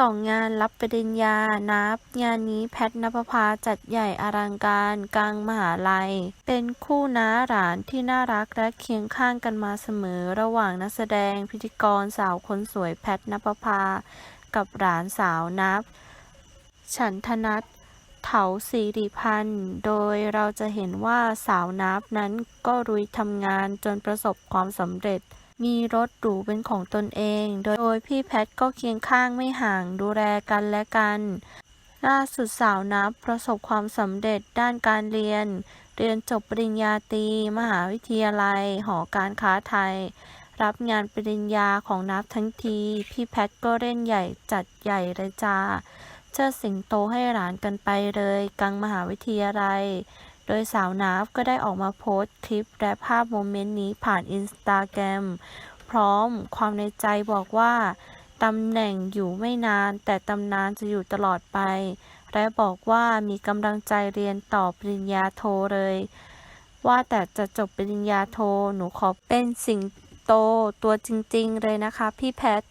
สองงานรับปริญญา นับ งานนี้แพทณปภาจัดใหญ่อลังการกลางมหาลัย เป็นคู่น้าหลานที่น่ารักและเคียงข้างกันมาเสมอ ระหว่างนักแสดงพิธีกรสาวคนสวยแพทณปภากับหลานสาวนับ ฉันทนัทเถาสิริพันธ์ โดยเราจะเห็นว่าสาวนับนั้นก็รุยทำงานจนประสบความสำเร็จ มีรถหรูเป็นของตนเอง โดยพี่แพทก็เคียงข้างไม่ห่างดูแลกันและกัน ล่าสุดสาวนับประสบความสำเร็จด้านการเรียน เรียนจบปริญญาตรีมหาวิทยาลัย หอการค้าไทย รับงานปริญญาของนับทั้งที พี่แพทก็เล่นใหญ่จัดใหญ่เลยจ้าเชิดสิงโตให้หลานกันไปเลยกลางมหาวิทยาลัย โดยสาวนาฟก็ได้ออกมาโพสต์คลิปและภาพโมเมนต์นี้ผ่านอินสตาแกรมพร้อมความในใจบอกว่าตำแหน่งอยู่ไม่นาน แต่ตำนานจะอยู่ตลอดไป และบอกว่ามีกำลังใจเรียนต่อปริญญาโทเลย ว่าแต่จะจบปริญญาโทหนูขอเป็นสิงโตตัวจริงๆเลยนะคะพี่แพท